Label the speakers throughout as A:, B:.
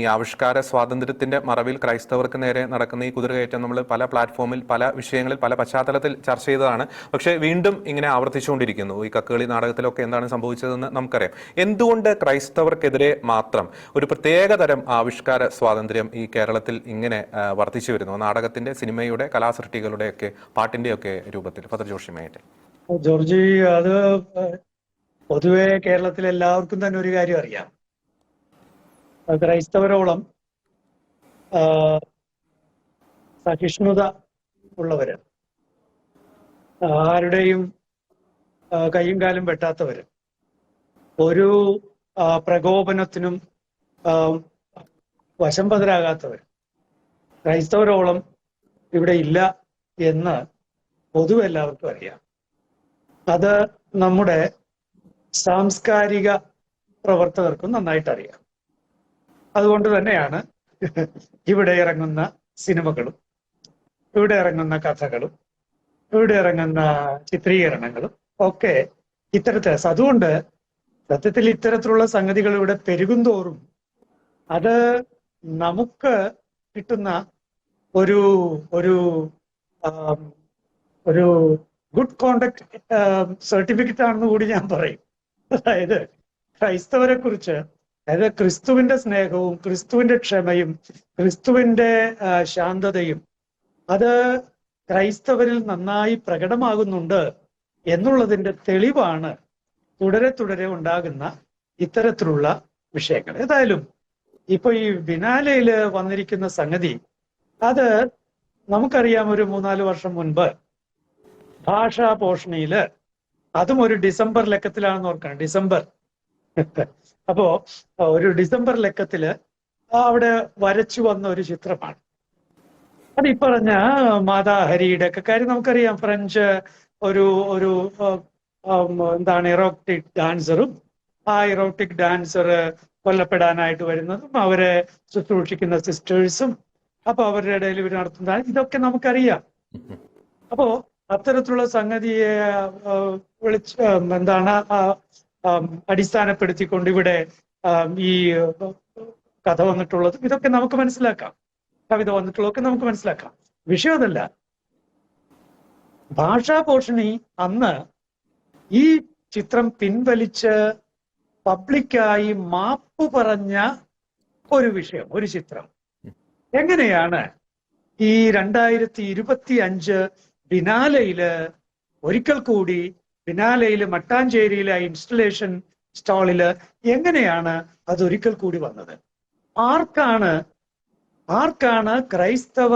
A: ഈ ആവിഷ്കാര സ്വാതന്ത്ര്യത്തിന്റെ മറവിൽ ക്രൈസ്തവർക്ക് നേരെ നടക്കുന്ന ഈ കുതിരകയറ്റം നമ്മൾ പല പ്ലാറ്റ്ഫോമിൽ പല വിഷയങ്ങളിൽ പല പശ്ചാത്തലത്തിൽ ചർച്ച ചെയ്തതാണ്. പക്ഷേ വീണ്ടും ഇങ്ങനെ ആവർത്തിച്ചുകൊണ്ടിരിക്കുന്നു. ഈ കക്കുകളി നാടകത്തിലൊക്കെ എന്താണ് സംഭവിച്ചതെന്ന് നമുക്കറിയാം. എന്തുകൊണ്ട് ക്രൈസ്തവർക്കെതിരെ മാത്രം ഒരു പ്രത്യേക തരം ആവിഷ്കാര സ്വാതന്ത്ര്യം ഈ കേരളത്തിൽ ഇങ്ങനെ വർദ്ധിച്ചു വരുന്നു? നാടകത്തിന്റെ സിനിമയുടെ കലാസൃഷ്ടികളുടെ ഒക്കെ പാട്ടിന്റെ ഒക്കെ രൂപത്തിൽ ഫദർ
B: ജോർജി അത് പൊതുവെ കേരളത്തിൽ എല്ലാവർക്കും തന്നെ ഒരു കാര്യം അറിയാം. ക്രൈസ്തവരോളം സഹിഷ്ണുത ഉള്ളവര്. ആരുടെയും കൈയും കാലും വെട്ടാത്തവര്. ഒരു പ്രകോപനത്തിനും വശം വശംബദരാകാത്തവർ ക്രൈസ്തവരോളം ഇവിടെ ഇല്ല എന്ന് പൊതുവെ എല്ലാവർക്കും അറിയാം. അത് നമ്മുടെ സാംസ്കാരിക പ്രവർത്തകർക്കും നന്നായിട്ട് അറിയാം അതുകൊണ്ട് തന്നെയാണ് ഇവിടെ ഇറങ്ങുന്ന സിനിമകളും ഇവിടെ ഇറങ്ങുന്ന കഥകളും ഇവിടെ ഇറങ്ങുന്ന ചിത്രീകരണങ്ങളും ഒക്കെ ഇത്തരത്തിൽ. അതുകൊണ്ട് സത്യത്തിൽ ഇത്തരത്തിലുള്ള സംഗതികൾ ഇവിടെ പെരുകുന്തോറും അത് നമുക്ക് കിട്ടുന്ന ഒരു ഒരു ഒരു ഗുഡ് കോണ്ടക്ട് സർട്ടിഫിക്കറ്റ് ആണെന്ന് കൂടി ഞാൻ പറയും. അതായത് ക്രൈസ്തവരെ കുറിച്ച് അതായത് ക്രിസ്തുവിന്റെ സ്നേഹവും ക്രിസ്തുവിന്റെ ക്ഷമയും ക്രിസ്തുവിന്റെ ശാന്തതയും അത് ക്രൈസ്തവരിൽ നന്നായി പ്രകടമാകുന്നുണ്ട് എന്നുള്ളതിന്റെ തെളിവാണ് തുടരെ തുടരെ ഉണ്ടാകുന്ന ഇത്തരത്തിലുള്ള വിഷയങ്ങൾ. ഏതായാലും ഇപ്പൊ ഈ ബിനാലയിൽ വന്നിരിക്കുന്ന സംഗതി അത് നമുക്കറിയാം ഒരു മൂന്നാൽ വർഷം മുൻപ് ഭാഷാ പോഷണിയിൽ അതും ഒരു ഡിസംബർ ലക്കത്തിലാണെന്ന് ഓർക്കണം. ഡിസംബർ അപ്പോ ഒരു ഡിസംബർ ലക്കത്തിൽ അവിടെ വരച്ചു വന്ന ഒരു ചിത്രമാണ്. അത് ഈ പറഞ്ഞ മാതാഹരിയുടെ ഒക്കെ കാര്യം നമുക്കറിയാം. ഫ്രഞ്ച് ഒരു ഒരു എന്താണ് ഇറോട്ടിക് ഡാൻസറും ആ ഇറോട്ടിക് ഡാൻസർ കൊല്ലപ്പെടാനായിട്ട് വരുന്നതും അവരെ ശുശ്രൂഷിക്കുന്ന സിസ്റ്റേഴ്സും അപ്പൊ അവരുടെ ഇടയിൽ ഇവർ നടത്തുന്ന ഇതൊക്കെ നമുക്കറിയാം. അപ്പോ അത്തരത്തിലുള്ള സംഗതിയെ വിളിച്ച് എന്താണ് അടിസ്ഥാനപ്പെടുത്തിക്കൊണ്ട് ഇവിടെ ഈ കഥ വന്നിട്ടുള്ളതും. ഇതൊക്കെ നമുക്ക് മനസ്സിലാക്കാം. കവിത വന്നിട്ടുള്ളതൊക്കെ നമുക്ക് മനസ്സിലാക്കാം. വിഷയം അതല്ല. ഭാഷാ പോഷണി അന്ന് ഈ ചിത്രം പിൻവലിച്ച് പബ്ലിക്കായി മാപ്പ് പറഞ്ഞ ഒരു വിഷയം ഒരു ചിത്രം. എങ്ങനെയാണ് ഈ രണ്ടായിരത്തി ഇരുപത്തി അഞ്ച് ബിനാലയിൽ ഒരിക്കൽ കൂടി ബിനാലയിൽ മട്ടാഞ്ചേരിയിലെ ആ ഇൻസ്റ്റലേഷൻ സ്റ്റാളിൽ എങ്ങനെയാണ് അതൊരിക്കൽ കൂടി വന്നത്? ആർക്കാണ് ആർക്കാണ് ക്രൈസ്തവ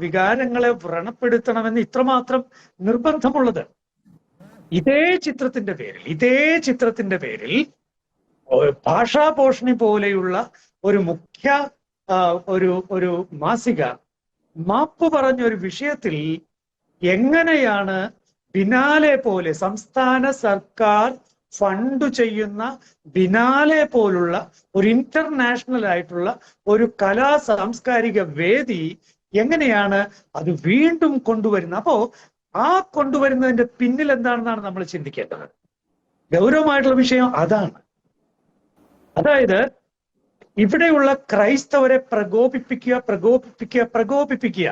B: വികാരങ്ങളെ വ്രണപ്പെടുത്തണമെന്ന് ഇത്രമാത്രം നിർബന്ധമുള്ളത്? ഇതേ ചിത്രത്തിന്റെ പേരിൽ ഇതേ ചിത്രത്തിന്റെ പേരിൽ ഭാഷാപോഷണി ഭാഷാ പോഷണി പോലെയുള്ള ഒരു മുഖ്യ ഒരു ഒരു മാസിക മാപ്പ് പറഞ്ഞ ഒരു വിഷയത്തിൽ എങ്ങനെയാണ് ബിനാലെ പോലെ സംസ്ഥാന സർക്കാർ ഫണ്ട് ചെയ്യുന്ന ബിനാലെ പോലുള്ള ഒരു ഇന്റർനാഷണൽ ആയിട്ടുള്ള ഒരു കലാ സാംസ്കാരിക വേദി എങ്ങനെയാണ് അത് വീണ്ടും കൊണ്ടുവരുന്നത്? അപ്പോ ആ കൊണ്ടുവരുന്നതിന്റെ പിന്നിൽ എന്താണെന്നാണ് നമ്മൾ ചിന്തിക്കേണ്ടത്. ഗൗരവമായിട്ടുള്ള വിഷയം അതാണ്. അതായത് ഇവിടെയുള്ള ക്രൈസ്തവരെ പ്രകോപിപ്പിക്കുക പ്രകോപിപ്പിക്കുക പ്രകോപിപ്പിക്കുക.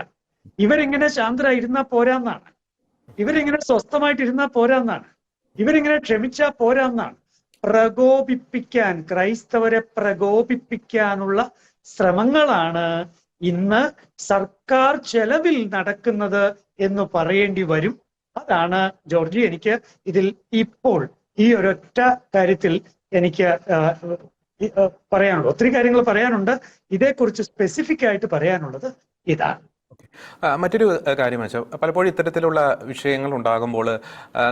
B: ഇവരിങ്ങനെ ശാന്തരായിരുന്നാ പോരാന്നാണ്. ഇവരിങ്ങനെ സ്വസ്ഥമായിട്ടിരുന്നാൽ പോരാന്നാണ്. ഇവരിങ്ങനെ ക്ഷമിച്ചാ പോരാന്നാണ്. പ്രകോപിപ്പിക്കാൻ ക്രൈസ്തവരെ പ്രകോപിപ്പിക്കാനുള്ള ശ്രമങ്ങളാണ് ഇന്ന് സർക്കാർ ചെലവിൽ നടക്കുന്നത് എന്ന് പറയേണ്ടി വരും. അതാണ് ജോർജി എനിക്ക് ഇതിൽ ഇപ്പോൾ ഈ ഒരൊറ്റ കാര്യത്തിൽ എനിക്ക് പറയാനുള്ളത്. ഒത്തിരി കാര്യങ്ങൾ പറയാനുണ്ട്. ഇതേക്കുറിച്ച് സ്പെസിഫിക് ആയിട്ട് പറയാനുള്ളത് ഇതാണ്.
A: മറ്റൊരു കാര്യം വെച്ചാൽ പലപ്പോഴും ഇത്തരത്തിലുള്ള വിഷയങ്ങൾ ഉണ്ടാകുമ്പോൾ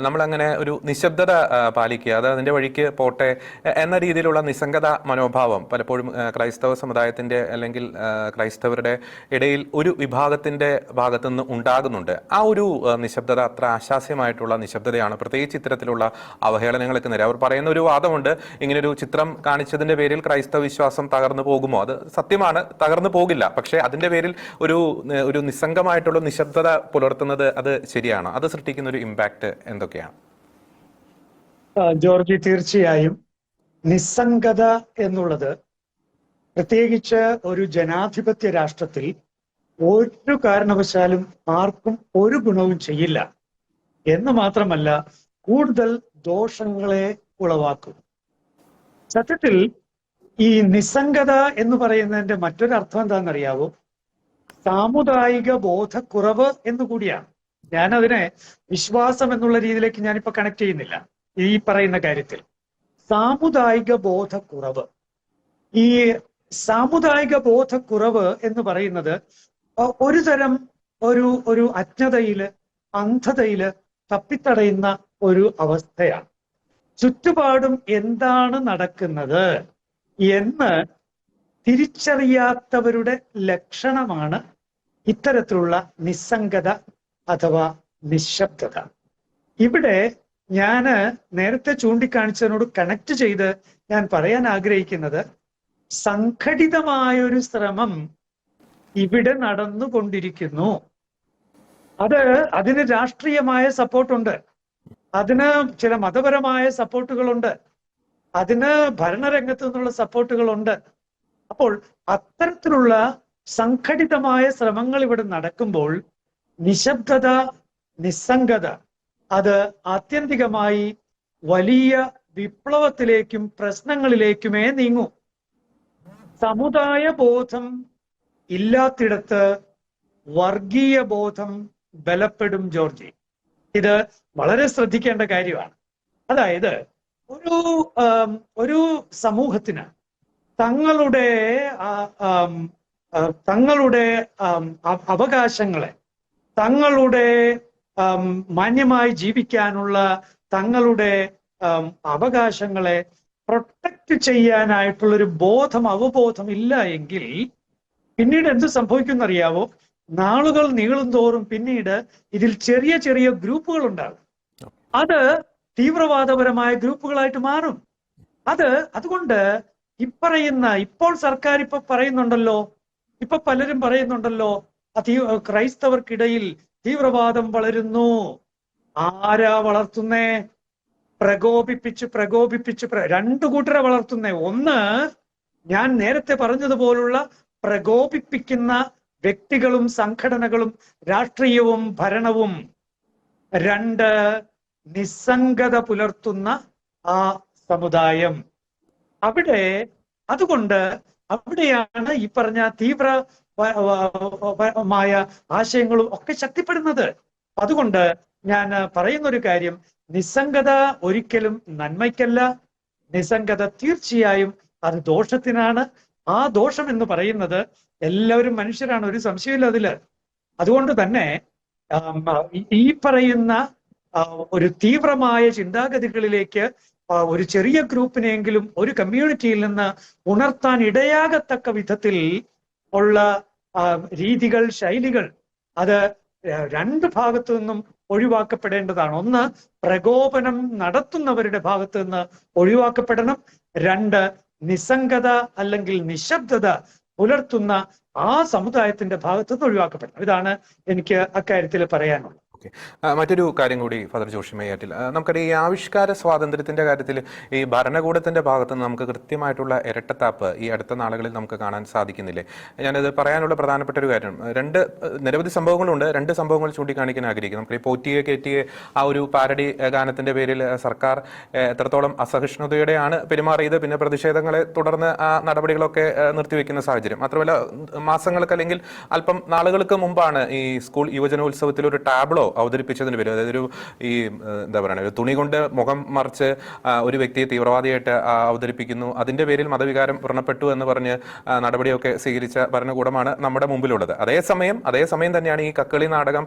A: നമ്മളങ്ങനെ ഒരു നിശബ്ദത പാലിക്കുക അത് അതിന്റെ വഴിക്ക് പോട്ടെ എന്ന രീതിയിലുള്ള നിസ്സംഗത മനോഭാവം പലപ്പോഴും ക്രൈസ്തവ സമുദായത്തിന്റെ അല്ലെങ്കിൽ ക്രൈസ്തവരുടെ ഇടയിൽ ഒരു വിഭാഗത്തിന്റെ ഭാഗത്തു നിന്ന് ഉണ്ടാകുന്നുണ്ട്. ആ ഒരു നിശബ്ദത അത്ര ആശാസ്യമായിട്ടുള്ള നിശബ്ദതയാണ്. പ്രത്യേകിച്ച് ഇത്തരത്തിലുള്ള അവഹേളനങ്ങൾക്ക് നേരെ. അവർ പറയുന്ന ഒരു വാദമുണ്ട് ഇങ്ങനൊരു ചിത്രം കാണിച്ചതിന്റെ പേരിൽ ക്രൈസ്തവ വിശ്വാസം തകർന്നു പോകുമോ? അത് സത്യമാണ് തകർന്നു പോകില്ല. പക്ഷേ അതിന്റെ പേരിൽ ഒരു ഏഹ്, ഒരു നിസ്സംഗമായിട്ടുള്ള നിശബ്ദത പുലർത്തുന്നത് അത് ശരിയാണോ? അത് സൃഷ്ടിക്കുന്ന ഒരു ഇമ്പാക്ട് എന്തൊക്കെയാണ്?
B: ജോർജി തീർച്ചയായും. നിസ്സംഗത എന്നുള്ളത് പ്രത്യേകിച്ച് ഒരു ജനാധിപത്യ രാഷ്ട്രത്തിൽ ഒരു കാരണവശാലും ആർക്കും ഒരു ഗുണവും ചെയ്യില്ല. എന്ന് മാത്രമല്ല കൂടുതൽ ദോഷങ്ങളെ ഉളവാക്കും. സത്യത്തിൽ ഈ നിസ്സംഗത എന്ന് പറയുന്നതിന്റെ മറ്റൊരു അർത്ഥം എന്താണെന്നറിയാവോ? സാമുദായിക ബോധക്കുറവ് എന്ന് കൂടിയാണ് ഞാൻ അതിനെ വിശ്വാസം എന്നുള്ള രീതിയിലേക്ക് ഞാനിപ്പോ കണക്ട് ചെയ്യുന്നില്ല. ഈ പറയുന്ന കാര്യത്തിൽ. സാമുദായിക ബോധക്കുറവ്. ഈ സാമുദായിക ബോധക്കുറവ് എന്ന് പറയുന്നത് ഒരു തരം ഒരു ഒരു അജ്ഞതയിൽ അന്ധതയിൽ തപ്പിത്തടയുന്ന ഒരു അവസ്ഥയാണ്. ചുറ്റുപാടും എന്താണ് നടക്കുന്നത് എന്ന് തിരിച്ചറിയാത്തവരുടെ ലക്ഷണമാണ് ഇത്തരത്തിലുള്ള നിസ്സംഗത അഥവാ നിശബ്ദത. ഇവിടെ ഞാൻ നേരത്തെ ചൂണ്ടിക്കാണിച്ചതിനോട് കണക്ട് ചെയ്ത് ഞാൻ പറയാൻ ആഗ്രഹിക്കുന്നത് സംഘടിതമായൊരു ശ്രമം ഇവിടെ നടന്നുകൊണ്ടിരിക്കുന്നു. അത് അതിന് രാഷ്ട്രീയമായ സപ്പോർട്ടുണ്ട്. അതിന് ചില മതപരമായ സപ്പോർട്ടുകളുണ്ട്. അതിന് ഭരണരംഗത്തു നിന്നുള്ള സപ്പോർട്ടുകളുണ്ട്. അപ്പോൾ അത്തരത്തിലുള്ള സംഘടിതമായ ശ്രമങ്ങൾ ഇവിടെ നടക്കുമ്പോൾ നിശബ്ദത നിസ്സംഗത അത് ആത്യന്തികമായി വലിയ വിപ്ലവത്തിലേക്കും പ്രശ്നങ്ങളിലേക്കുമേ നീങ്ങൂ. സമുദായ ബോധം ഇല്ലാത്തിടത്ത് വർഗീയ ബോധം ബലപ്പെടും ജോർജി. ഇത് വളരെ ശ്രദ്ധിക്കേണ്ട കാര്യമാണ്. അതായത് ഒരു ഒരു സമൂഹത്തിന് തങ്ങളുടെ തങ്ങളുടെ അവകാശങ്ങളെ തങ്ങളുടെ മാന്യമായി ജീവിക്കാനുള്ള തങ്ങളുടെ അവകാശങ്ങളെ പ്രൊട്ടക്ട് ചെയ്യാനായിട്ടുള്ള ഒരു ബോധം അവബോധം ഇല്ല എങ്കിൽ പിന്നീട് എന്ത് സംഭവിക്കുന്നറിയാവോ നാളുകൾ നീളും തോറും പിന്നീട് ഇതിൽ ചെറിയ ചെറിയ ഗ്രൂപ്പുകൾ ഉണ്ടാകും. അത് തീവ്രവാദപരമായ ഗ്രൂപ്പുകളായിട്ട് മാറും. അത് അതുകൊണ്ട് ഇപ്പറയുന്ന ഇപ്പോൾ സർക്കാർ ഇപ്പൊ പറയുന്നുണ്ടല്ലോ ഇപ്പൊ പലരും പറയുന്നുണ്ടല്ലോ തീ ക്രൈസ്തവർക്കിടയിൽ തീവ്രവാദം വളരുന്നു. ആരാ വളർത്തുന്നേ? പ്രകോപിപ്പിച്ച് പ്രകോപിപ്പിച്ച് പ്ര- രണ്ടു കൂട്ടരെ വളർത്തുന്നേ. ഒന്ന് ഞാൻ നേരത്തെ പറഞ്ഞതുപോലുള്ള പ്രകോപിപ്പിക്കുന്ന വ്യക്തികളും സംഘടനകളും രാഷ്ട്രീയവും ഭരണവും. രണ്ട് നിസ്സംഗത പുലർത്തുന്ന ആ സമുദായം. അവിടെ അതുകൊണ്ട് അവിടെയാണ് ഈ പറഞ്ഞ തീവ്ര മായ ആശയങ്ങളും ഒക്കെ ശക്തിപ്പെടുന്നത്. അതുകൊണ്ട് ഞാൻ പറയുന്ന ഒരു കാര്യം നിസ്സംഗത ഒരിക്കലും നന്മയ്ക്കല്ല. നിസ്സംഗത തീർച്ചയായും അത് ദോഷത്തിനാണ്. ആ ദോഷം എന്ന് പറയുന്നത് എല്ലാവരും മനുഷ്യരാണ് ഒരു സംശയമില്ല അതിൽ. അതുകൊണ്ട് തന്നെ ഈ- പറയുന്ന ഒരു തീവ്രമായ ചിന്താഗതികളിലേക്ക് ഒരു ചെറിയ ഗ്രൂപ്പിനെങ്കിലും ഒരു കമ്മ്യൂണിറ്റിയിൽ നിന്ന് ഉണർത്താൻ ഇടയാകത്തക്ക വിധത്തിൽ ഉള്ള രീതികൾ ശൈലികൾ അത് രണ്ട് ഭാഗത്തു നിന്നും ഒഴിവാക്കപ്പെടേണ്ടതാണ്. ഒന്ന് പ്രകോപനം നടത്തുന്നവരുടെ ഭാഗത്തു നിന്ന് ഒഴിവാക്കപ്പെടണം. രണ്ട് നിസ്സംഗത അല്ലെങ്കിൽ നിശബ്ദത പുലർത്തുന്ന ആ സമുദായത്തിന്റെ ഭാഗത്ത് നിന്ന് ഒഴിവാക്കപ്പെടണം. ഇതാണ് എനിക്ക് അക്കാര്യത്തിൽ പറയാനുള്ളത്.
A: ഓക്കെ മറ്റൊരു കാര്യം കൂടി ഫാദർ ജോഷി നമുക്കറിയാം ഈ ആവിഷ്കാര സ്വാതന്ത്ര്യത്തിന്റെ കാര്യത്തിൽ ഈ ഭരണകൂടത്തിന്റെ ഭാഗത്ത് നിന്ന് നമുക്ക് കൃത്യമായിട്ടുള്ള ഇരട്ടത്താപ്പ് ഈ അടുത്ത നാളുകളിൽ നമുക്ക് കാണാൻ സാധിക്കുന്നില്ലേ? ഞാനത് പറയാനുള്ള പ്രധാനപ്പെട്ട ഒരു കാര്യം. രണ്ട് നിരവധി സംഭവങ്ങളുണ്ട്. രണ്ട് സംഭവങ്ങൾ ചൂണ്ടിക്കാണിക്കാൻ ആഗ്രഹിക്കുന്നു. നമുക്ക് ഈ പോറ്റിയെ കയറ്റിയെ ആ ഒരു പാരഡി ഗാനത്തിന്റെ പേരിൽ സർക്കാർ എത്രത്തോളം അസഹിഷ്ണുതയോടെയാണ് പെരുമാറിയത് പിന്നെ പ്രതിഷേധങ്ങളെ തുടർന്ന് ആ നടപടികളൊക്കെ നിർത്തിവെക്കുന്ന സാഹചര്യം. മാത്രമല്ല മാസങ്ങൾക്ക് അല്ലെങ്കിൽ അല്പം നാളുകൾക്ക് മുമ്പാണ് ഈ സ്കൂൾ യുവജനോത്സവത്തിൽ ഒരു ടാബ്ലോ അവതരിപ്പിച്ചതിന് പേര്. അതായത് ഒരു ഈ എന്താ പറയുക ഒരു തുണി കൊണ്ട് മുഖം മറിച്ച് ഒരു വ്യക്തിയെ തീവ്രവാദിയായിട്ട് അവതരിപ്പിക്കുന്നു. അതിന്റെ പേരിൽ മതവികാരം വ്രണപ്പെട്ടു എന്ന് പറഞ്ഞ് നടപടിയൊക്കെ സ്വീകരിച്ച ഭരണകൂടമാണ് നമ്മുടെ മുമ്പിലുള്ളത്. അതേസമയം അതേസമയം തന്നെയാണ് ഈ കക്കളി നാടകം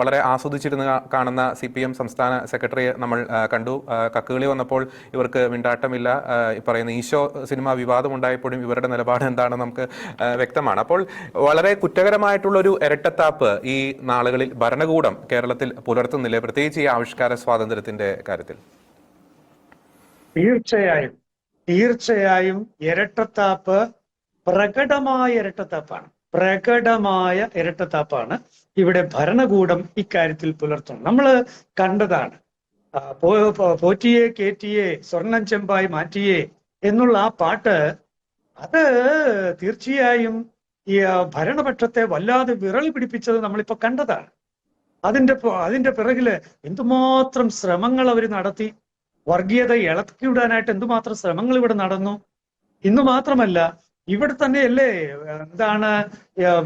A: വളരെ ആസ്വദിച്ചിരുന്ന് കാണുന്ന സി പി എം സംസ്ഥാന സെക്രട്ടറിയെ നമ്മൾ കണ്ടു. കക്കുകളി വന്നപ്പോൾ ഇവർക്ക് മിണ്ടാട്ടമില്ല. പറയുന്ന ഈശോ സിനിമ വിവാദം ഉണ്ടായപ്പോഴും ഇവരുടെ നിലപാട് എന്താണ് നമുക്ക് വ്യക്തമാണ്. അപ്പോൾ വളരെ കുറ്റകരമായിട്ടുള്ള ഒരു ഇരട്ടത്താപ്പ് ഈ നാളുകളിൽ ഭരണകൂടം കേരളത്തിൽ പുലർത്തുന്നില്ലേ? പ്രത്യേകിച്ച് ഈ ആവിഷ്കാര സ്വാതന്ത്ര്യത്തിന്റെ കാര്യത്തിൽ.
B: തീർച്ചയായും തീർച്ചയായും ഇരട്ടത്താപ്പ് പ്രകടമായ ഇരട്ടത്താപ്പാണ്. പ്രകടമായ ഇരട്ടത്താപ്പാണ് ഇവിടെ ഭരണകൂടം ഇക്കാര്യത്തിൽ പുലർത്തുന്നത്. നമ്മൾ കണ്ടതാണ്. പോറ്റിയെ കേറ്റിയെ സ്വർണം ചെമ്പായി മാറ്റിയേ എന്നുള്ള ആ പാട്ട് അത് തീർച്ചയായും ഈ ഭരണപക്ഷത്തെ വല്ലാതെ വിരളി പിടിപ്പിച്ചത് നമ്മളിപ്പോ കണ്ടതാണ്. അതിന്റെ അതിന്റെ പിറകിൽ എന്തുമാത്രം ശ്രമങ്ങൾ അവർ നടത്തി. വർഗീയത ഇളക്കിവിടാനായിട്ട് എന്തുമാത്രം ശ്രമങ്ങൾ ഇവിടെ നടന്നു. ഇന്ന് മാത്രമല്ല ഇവിടെ തന്നെയല്ലേ എന്താണ്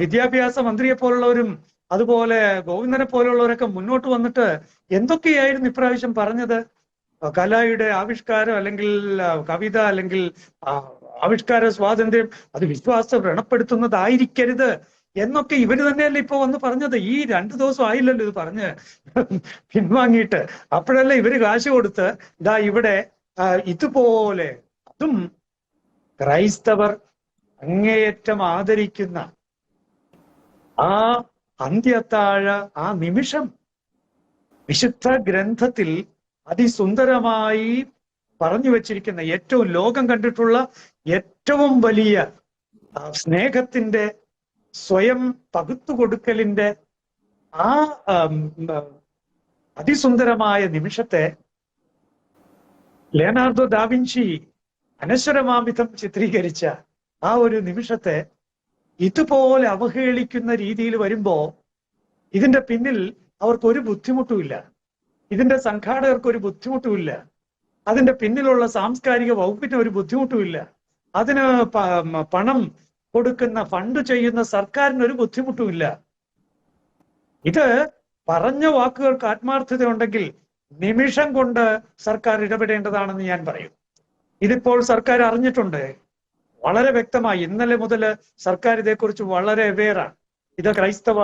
B: വിദ്യാഭ്യാസ മന്ത്രിയെ പോലുള്ളവരും അതുപോലെ ഗോവിന്ദനെ പോലുള്ളവരൊക്കെ മുന്നോട്ട് വന്നിട്ട് എന്തൊക്കെയായിരുന്നു ഇപ്രാവശ്യം പറഞ്ഞത്? കലയുടെ ആവിഷ്കാരം അല്ലെങ്കിൽ കവിത അല്ലെങ്കിൽ ആവിഷ്കാര സ്വാതന്ത്ര്യം അത് വിശ്വാസം വ്രണപ്പെടുത്തുന്നതായിരിക്കരുത്. എന്നൊക്കെ ഇവർ തന്നെയല്ലേ ഇപ്പൊ വന്ന് പറഞ്ഞത്? ഈ രണ്ടു ദിവസം ആയില്ലല്ലോ ഇത് പറഞ്ഞ് പിൻവാങ്ങിയിട്ട്. അപ്പോഴല്ലേ ഇവർ കാശ് കൊടുത്ത് ഇതാ ഇവിടെ ഇതുപോലെ അതും ക്രൈസ്തവർ അങ്ങേയറ്റം ആദരിക്കുന്ന ആ അന്ത്യത്താഴ ആ നിമിഷം വിശുദ്ധ ഗ്രന്ഥത്തിൽ അതിസുന്ദരമായി പറഞ്ഞു വച്ചിരിക്കുന്ന ഏറ്റവും ലോകം കണ്ടിട്ടുള്ള ഏറ്റവും വലിയ സ്നേഹത്തിന്റെ സ്വയം പകുത്തു കൊടുക്കലിന്റെ ആ അതിസുന്ദരമായ നിമിഷത്തെ ലിയനാർഡോ ദാവിൻഷി അനശ്വരമാമിതം ചിത്രീകരിച്ച ആ ഒരു നിമിഷത്തെ ഇതുപോലെ അവഹേളിക്കുന്ന രീതിയിൽ വരുമ്പോ ഇതിന്റെ പിന്നിൽ അവർക്ക് ഒരു ബുദ്ധിമുട്ടുമില്ല. ഇതിന്റെ സംഘാടകർക്ക് ഒരു ബുദ്ധിമുട്ടുമില്ല. അതിന്റെ പിന്നിലുള്ള സാംസ്കാരിക വകുപ്പിന് ഒരു ബുദ്ധിമുട്ടുമില്ല. അതിന് പണം കൊടുക്കുന്ന ഫണ്ട് ചെയ്യുന്ന സർക്കാരിന് ഒരു ബുദ്ധിമുട്ടുമില്ല. ഇത് പറഞ്ഞ വാക്കുകൾക്ക് ആത്മാർത്ഥത ഉണ്ടെങ്കിൽ നിമിഷം കൊണ്ട് സർക്കാർ ഇടപെടേണ്ടതാണെന്ന് ഞാൻ പറയും. ഇതിപ്പോൾ സർക്കാർ അറിഞ്ഞിട്ടുണ്ട്. വളരെ വ്യക്തമായി ഇന്നലെ മുതൽ സർക്കാർ ഇതേക്കുറിച്ച് വളരെ അവെയറാണ് ഇത് ക്രൈസ്തവ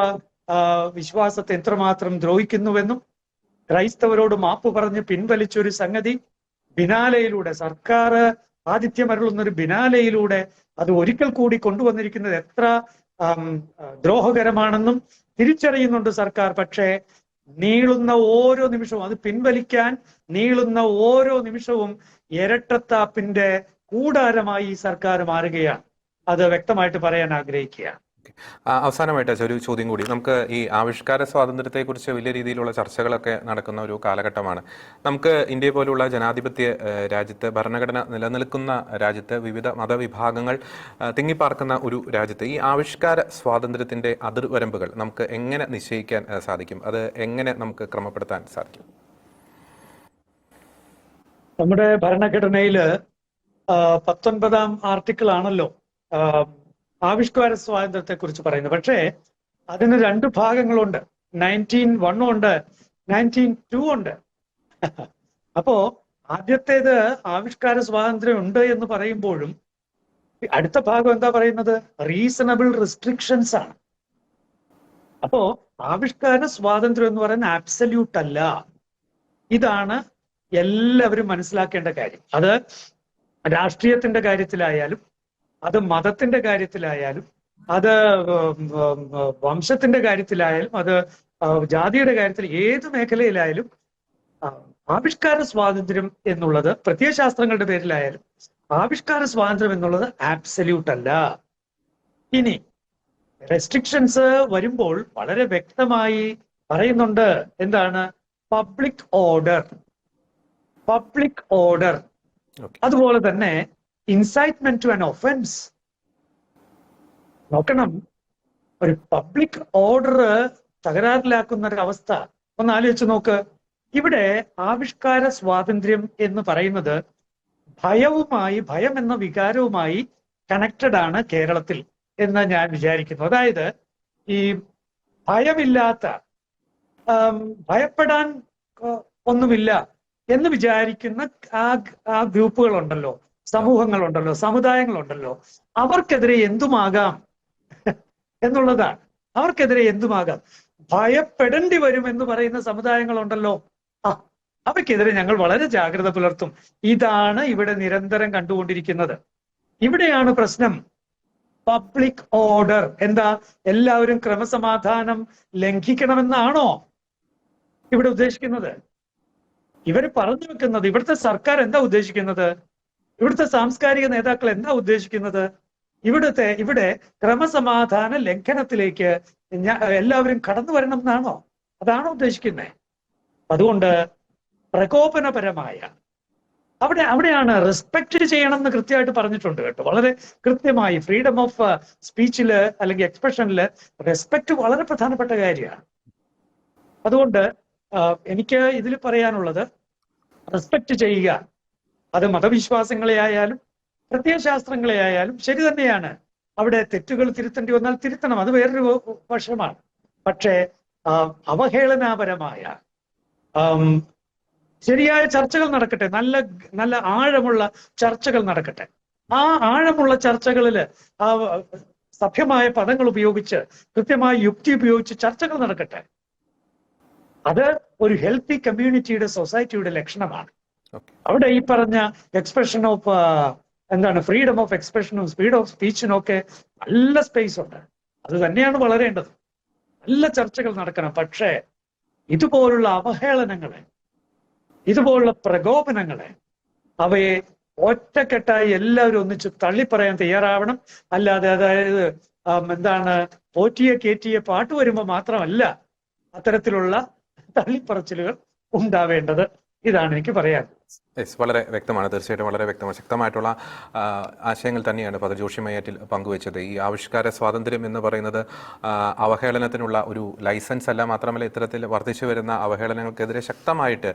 B: വിശ്വാസത്തെ എത്രമാത്രം ദ്രോഹിക്കുന്നുവെന്നും ക്രൈസ്തവരോട് മാപ്പ് പറഞ്ഞ് പിൻവലിച്ചൊരു സംഗതി ബിനാലയിലൂടെ സർക്കാർ ആതിഥ്യമരുളുന്ന ഒരു ബിനാലയിലൂടെ അത് ഒരിക്കൽ കൂടി കൊണ്ടുവന്നിരിക്കുന്നത് എത്ര ദ്രോഹകരമാണെന്നും തിരിച്ചറിയുന്നുണ്ട് സർക്കാർ. പക്ഷേ നീളുന്ന ഓരോ നിമിഷവും അത് പിൻവലിക്കാൻ നീളുന്ന ഓരോ നിമിഷവും ഇരട്ടത്താപ്പിന്റെ കൂടാരമായി ഈ സർക്കാർ മാറുകയാണ്. അത് വ്യക്തമായിട്ട് പറയാൻ ആഗ്രഹിക്കുകയാണ്.
A: അവസാനമായിട്ട് ഒരു ചോദ്യം കൂടി. നമുക്ക് ഈ ആവിഷ്കാര സ്വാതന്ത്ര്യത്തെക്കുറിച്ച് വലിയ രീതിയിലുള്ള ചർച്ചകളൊക്കെ നടക്കുന്ന ഒരു കാലഘട്ടമാണ്. നമുക്ക് ഇന്ത്യ പോലുള്ള ജനാധിപത്യ രാജ്യത്ത് ഭരണഘടന നിലനിൽക്കുന്ന രാജ്യത്ത് വിവിധ മതവിഭാഗങ്ങൾ തിങ്ങിപ്പാർക്കുന്ന ഒരു രാജ്യത്ത് ഈ ആവിഷ്കാര സ്വാതന്ത്ര്യത്തിന്റെ അതിർവരമ്പുകൾ നമുക്ക് എങ്ങനെ നിശ്ചയിക്കാൻ സാധിക്കും? അത് എങ്ങനെ നമുക്ക് ക്രമപ്പെടുത്താൻ സാധിക്കും?
B: നമ്മുടെ ഭരണഘടനയിൽ ആ, പത്തൊൻപതാം ആർട്ടിക്കിൾ ആണല്ലോ ആവിഷ്കാര സ്വാതന്ത്ര്യത്തെ കുറിച്ച് പറയുന്നത് പക്ഷേ അതിന് രണ്ട് ഭാഗങ്ങളുണ്ട്. നയന്റീൻ വണ്ണും ഉണ്ട് നയന്റീൻ ടു ഉണ്ട്. അപ്പോ ആദ്യത്തേത് ആവിഷ്കാര സ്വാതന്ത്ര്യം ഉണ്ട് എന്ന് പറയുമ്പോഴും അടുത്ത ഭാഗം എന്താ പറയുന്നത്? റീസണബിൾ റെസ്ട്രിക്ഷൻസ് ആണ്. അപ്പോ ആവിഷ്കാര സ്വാതന്ത്ര്യം എന്ന് പറയുന്നത് ആബ്സല്യൂട്ട് അല്ല. ഇതാണ് എല്ലാവരും മനസ്സിലാക്കേണ്ട കാര്യം. അത് രാഷ്ട്രീയത്തിന്റെ കാര്യത്തിലായാലും അത് മതത്തിന്റെ കാര്യത്തിലായാലും അത് വംശത്തിന്റെ കാര്യത്തിലായാലും അത് ജാതിയുടെ കാര്യത്തിൽ ഏത് മേഖലയിലായാലും ആവിഷ്കാര സ്വാതന്ത്ര്യം എന്നുള്ളത് പ്രത്യയശാസ്ത്രങ്ങളുടെ പേരിലായാലും ആവിഷ്കാര സ്വാതന്ത്ര്യം എന്നുള്ളത് ആബ്സല്യൂട്ട് അല്ല. ഇനി റെസ്ട്രിക്ഷൻസ് വരുമ്പോൾ വളരെ വ്യക്തമായി പറയുന്നുണ്ട് എന്താണ്? പബ്ലിക് ഓർഡർ പബ്ലിക് ഓർഡർ അതുപോലെ തന്നെ ഇൻസൈറ്റ്മെന്റ് ടു ആൻ ഒഫൻസ് നോക്കണം. ഒരു പബ്ലിക് ഓർഡർ തകരാറിലാക്കുന്ന ഒരു അവസ്ഥ ഒന്ന് ആലോചിച്ച് നോക്ക്. ഇവിടെ ആവിഷ്കാര സ്വാതന്ത്ര്യം എന്ന് പറയുന്നത് ഭയവുമായി ഭയം എന്ന വികാരവുമായി കണക്റ്റഡ് ആണ് കേരളത്തിൽ എന്ന് ഞാൻ വിചാരിക്കുന്നു. അതായത് ഈ ഭയമില്ലാത്ത ഭയപ്പെടാൻ ഒന്നുമില്ല എന്ന് വിചാരിക്കുന്ന ആ ആ ഗ്രൂപ്പുകളുണ്ടല്ലോ. സമൂഹങ്ങളുണ്ടല്ലോ സമുദായങ്ങളുണ്ടല്ലോ അവർക്കെതിരെ എന്തുമാകാം എന്നുള്ളതാണ്. അവർക്കെതിരെ എന്തുമാകാം? ഭയപ്പെടേണ്ടി വരും എന്ന് പറയുന്ന സമുദായങ്ങളുണ്ടല്ലോ. ആ അവയ്ക്കെതിരെ ഞങ്ങൾ വളരെ ജാഗ്രത പുലർത്തും. ഇതാണ് ഇവിടെ നിരന്തരം കണ്ടുകൊണ്ടിരിക്കുന്നത്. ഇവിടെയാണ് പ്രശ്നം. Public order. എന്താ? എല്ലാവരും ക്രമസമാധാനം ലംഘിക്കണമെന്നാണോ ഇവിടെ ഉദ്ദേശിക്കുന്നത്? ഇവർ പറഞ്ഞു വെക്കുന്നത് ഇവിടുത്തെ സർക്കാർ എന്താ ഉദ്ദേശിക്കുന്നത്? ഇവിടുത്തെ സാംസ്കാരിക നേതാക്കൾ എന്താ ഉദ്ദേശിക്കുന്നത്? ഇവിടുത്തെ ഇവിടെ ക്രമസമാധാന ലംഘനത്തിലേക്ക് എല്ലാവരും കടന്നു വരണം എന്നാണോ? അതാണോ ഉദ്ദേശിക്കുന്നത് അതുകൊണ്ട് പ്രകോപനപരമായ അവിടെ അവിടെയാണ് റെസ്പെക്ട് ചെയ്യണം എന്ന് കൃത്യമായിട്ട് പറഞ്ഞിട്ടുണ്ട് കേട്ടോ. വളരെ കൃത്യമായി ഫ്രീഡം ഓഫ് സ്പീച്ചിൽ അല്ലെങ്കിൽ എക്സ്പ്രഷനിൽ റെസ്പെക്ട് വളരെ പ്രധാനപ്പെട്ട കാര്യമാണ്. അതുകൊണ്ട് എനിക്ക് ഇതിൽ പറയാനുള്ളത് റെസ്പെക്ട് ചെയ്യുക. അത് മതവിശ്വാസങ്ങളെ ആയാലും ആയാലും ശരി തന്നെയാണ്. അവിടെ തെറ്റുകൾ തിരുത്തേണ്ടി വന്നാൽ തിരുത്തണം. അത് വേറൊരു വശമാണ്. പക്ഷേ അവഹേളനാപരമായ ശരിയായ ചർച്ചകൾ നടക്കട്ടെ. നല്ല നല്ല ആഴമുള്ള ചർച്ചകൾ നടക്കട്ടെ. ആ ആഴമുള്ള ചർച്ചകളിൽ ആ സഭ്യമായ പദങ്ങൾ ഉപയോഗിച്ച് കൃത്യമായ യുക്തി ഉപയോഗിച്ച് ചർച്ചകൾ നടക്കട്ടെ. അത് ഒരു ഹെൽത്തി കമ്മ്യൂണിറ്റിയുടെ സൊസൈറ്റിയുടെ ലക്ഷണമാണ്. അവിടെ ഈ പറഞ്ഞ എക്സ്പ്രഷൻ ഓഫ് എന്താണ് ഫ്രീഡം ഓഫ് എക്സ്പ്രഷനും സ്പീഡ് ഓഫ് സ്പീച്ചിനും ഒക്കെ നല്ല സ്പേസ് ഉണ്ട്. അത് തന്നെയാണ് വളരേണ്ടത്. നല്ല ചർച്ചകൾ നടക്കണം. പക്ഷേ ഇതുപോലുള്ള അവഹേളനങ്ങളെ ഇതുപോലുള്ള പ്രകോപനങ്ങളെ അവയെ ഒറ്റക്കെട്ടായി എല്ലാവരും ഒന്നിച്ച് തള്ളിപ്പറയാൻ തയ്യാറാവണം. അല്ലാതെ അതായത് എന്താണ് പോറ്റിയെ കേറ്റിയെ പാട്ട് വരുമ്പോൾ മാത്രമല്ല അത്തരത്തിലുള്ള തള്ളിപ്പറച്ചിലുകൾ ഉണ്ടാവേണ്ടത്. ഇതാണ് എനിക്ക് പറയാൻ
A: യെസ് വളരെ വ്യക്തമാണ്. തീർച്ചയായിട്ടും വളരെ വ്യക്തമാണ്. ശക്തമായിട്ടുള്ള ആശയങ്ങൾ തന്നെയാണ് ഫാദർ ജോഷി മയ്യാറ്റിൽ പങ്കുവച്ചത്. ഈ ആവിഷ്കാര സ്വാതന്ത്ര്യം എന്ന് പറയുന്നത് അവഹേളനത്തിനുള്ള ഒരു ലൈസൻസ് അല്ല മാത്രമല്ല ഇത്തരത്തിൽ വർദ്ധിച്ചു വരുന്ന അവഹേളനങ്ങൾക്കെതിരെ ശക്തമായിട്ട്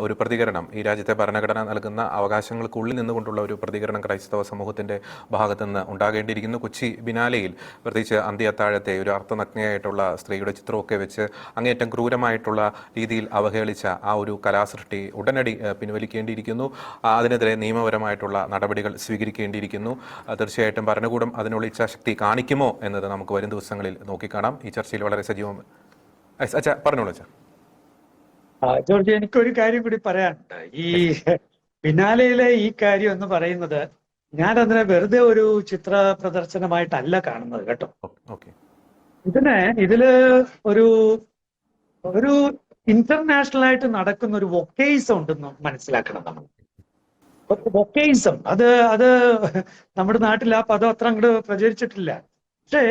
A: ഒരു പ്രതികരണം ഈ രാജ്യത്തെ ഭരണഘടന നൽകുന്ന അവകാശങ്ങൾക്കുള്ളിൽ നിന്നുകൊണ്ടുള്ള ഒരു പ്രതികരണം ക്രൈസ്തവ സമൂഹത്തിന്റെ ഭാഗത്തു നിന്ന് ഉണ്ടാകേണ്ടിയിരിക്കുന്നു. കൊച്ചി ബിനാലയിൽ പ്രത്യേകിച്ച് അന്ത്യത്താഴത്തെ ഒരു അർത്ഥനഗ്നയായിട്ടുള്ള സ്ത്രീയുടെ ചിത്രമൊക്കെ വെച്ച് അങ്ങേയറ്റം ക്രൂരമായിട്ടുള്ള രീതിയിൽ അവഹേളിച്ച ആ ഒരു കലാസൃഷ്ടി ഉടനടി ഏഹ്, പിൻവലിക്കേണ്ടിയിരിക്കുന്നു ആ, അതിനെതിരെ നിയമപരമായിട്ടുള്ള നടപടികൾ സ്വീകരിക്കേണ്ടിയിരിക്കുന്നു. തീർച്ചയായിട്ടും ഭരണകൂടം അതിനുള്ള ഇച്ഛാശക്തി കാണിക്കുമോ എന്നത് നമുക്ക് വരും ദിവസങ്ങളിൽ നോക്കിക്കാണാം. ഈ ചർച്ചയിൽ വളരെ സജീവം. അച്ഛ പറഞ്ഞോളൂ അച്ഛാ.
B: ജോർജ് എനിക്കൊരു കാര്യം കൂടി പറയാനുണ്ട് ഈ പിന്നാലെയിലെ ഈ കാര്യം എന്ന് പറയുന്നത് ഞാൻ അതിനെ വെറുതെ ഒരു ചിത്ര പ്രദർശനമായിട്ടല്ല കാണുന്നത് കേട്ടോ. ഇതിന് ഇതിൽ ഒരു ഒരു ഇന്റർനാഷണൽ ആയിട്ട് നടക്കുന്ന ഒരു വൊക്കേസം ഉണ്ടെന്ന് മനസ്സിലാക്കണം നമ്മൾ. വൊക്കേസം അത് അത് നമ്മുടെ നാട്ടിൽ ആ പദം അത്ര അങ്ങോട്ട് പ്രചരിച്ചിട്ടില്ല. പക്ഷേ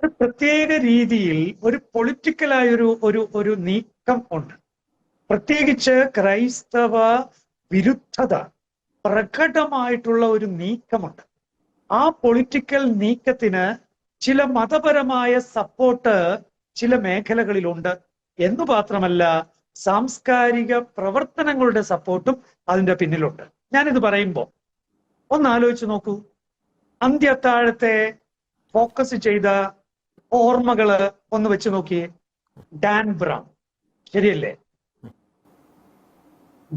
B: ഒരു പ്രത്യേക രീതിയിൽ ഒരു പൊളിറ്റിക്കലായ ഒരു ഒരു ഒരു നീക്കം ഉണ്ട്. പ്രത്യേകിച്ച് ക്രൈസ്തവ വിരുദ്ധത പ്രകടമായിട്ടുള്ള ഒരു നീക്കമുണ്ട്. ആ പൊളിറ്റിക്കൽ നീക്കത്തിന് ചില മതപരമായ സപ്പോർട്ട് ചില മേഖലകളിലുണ്ട്. എന്ന് മാത്രമല്ല സാംസ്കാരിക പ്രവർത്തനങ്ങളുടെ സപ്പോർട്ടും അതിന്റെ പിന്നിലുണ്ട്. ഞാനിത് പറയുമ്പോൾ ഒന്ന് ആലോചിച്ച് നോക്കൂ. അന്ത്യത്താഴത്തെ ഫോക്കസ് ചെയ്ത ഓർമ്മകൾ ഒന്ന് വെച്ച് നോക്കിയേ. Dan Brown. ശരിയല്ലേ?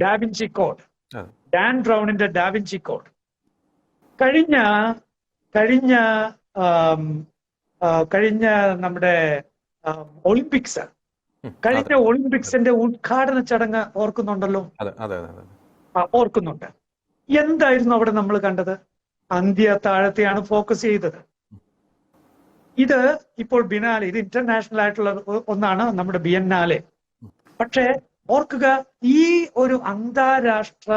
B: Da Vinci code. ഡാൻ ബ്രൗണിന്റെ ഡാവിൻചി കോഡ്. കഴിഞ്ഞ കഴിഞ്ഞ കഴിഞ്ഞ നമ്മുടെ ഒളിമ്പിക്സ് കഴിഞ്ഞ ഒളിമ്പിക്സിന്റെ ഉദ്ഘാടന ചടങ്ങ് ഓർക്കുന്നുണ്ടല്ലോ? ഓർക്കുന്നുണ്ട്. എന്തായിരുന്നു അവിടെ നമ്മൾ കണ്ടത്? അന്ത്യ താഴത്തെയാണ് ഫോക്കസ് ചെയ്തത്. ഇത് ഇപ്പോൾ ബിനാലെ ഇത് ഇന്റർനാഷണൽ ആയിട്ടുള്ള ഒന്നാണ് നമ്മുടെ ബിയന്നാലെ. പക്ഷേ ഓർക്കുക ഈ ഒരു അന്താരാഷ്ട്ര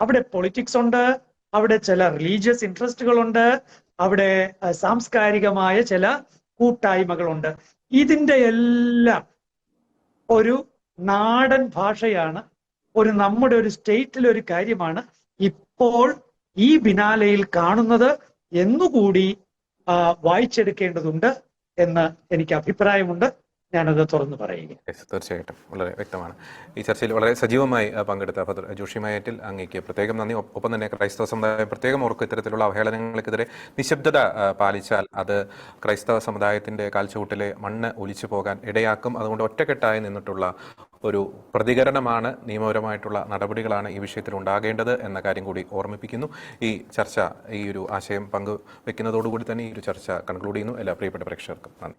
B: അവിടെ പൊളിറ്റിക്സ് ഉണ്ട് അവിടെ ചില റിലീജിയസ് ഇൻട്രസ്റ്റുകളുണ്ട് അവിടെ സാംസ്കാരികമായ ചില കൂട്ടായ്മകളുണ്ട്. ഇതിന്റെ എല്ലാം ഒരു നാടൻ ഭാഷയാണ് ഒരു നമ്മുടെ ഒരു സ്റ്റേറ്റിലെ ഒരു കാര്യമാണ് ഇപ്പോൾ ഈ ബിനാലയിൽ കാണുന്നത് എന്നുകൂടി വായിച്ചെടുക്കേണ്ടതുണ്ട് എന്ന് എനിക്ക് അഭിപ്രായമുണ്ട്. ഞാനത് തുറന്നു പറയുക
A: തീർച്ചയായിട്ടും. വളരെ വ്യക്തമാണ്. ഈ ചർച്ചയിൽ വളരെ സജീവമായി പങ്കെടുത്ത ഫദർ ജോഷി മയറ്റിൽ അങ്ങേക്ക് പ്രത്യേകം നന്ദി. ഒപ്പം തന്നെ ക്രൈസ്തവ സമുദായം പ്രത്യേകം ഓർക്കും ഇത്തരത്തിലുള്ള അവഹേളനങ്ങൾക്കെതിരെ നിശബ്ദത പാലിച്ചാൽ അത് ക്രൈസ്തവ സമുദായത്തിന്റെ കാൽച്ചുവട്ടിലെ മണ്ണ് ഒലിച്ചു പോകാൻ ഇടയാക്കും. അതുകൊണ്ട് ഒറ്റക്കെട്ടായി നിന്നിട്ടുള്ള ഒരു പ്രതികരണമാണ് നിയമപരമായിട്ടുള്ള നടപടികളാണ് ഈ വിഷയത്തിൽ ഉണ്ടാകേണ്ടത് എന്ന കാര്യം കൂടി ഓർമ്മിപ്പിക്കുന്നു. ഈ ചർച്ച ഈ ഒരു ആശയം പങ്കുവെക്കുന്നതോടുകൂടി തന്നെ ഈ ഒരു ചർച്ച കൺക്ലൂഡ് ചെയ്യുന്നു. എല്ലാ പ്രിയപ്പെട്ട പ്രേക്ഷകർക്കും നന്ദി.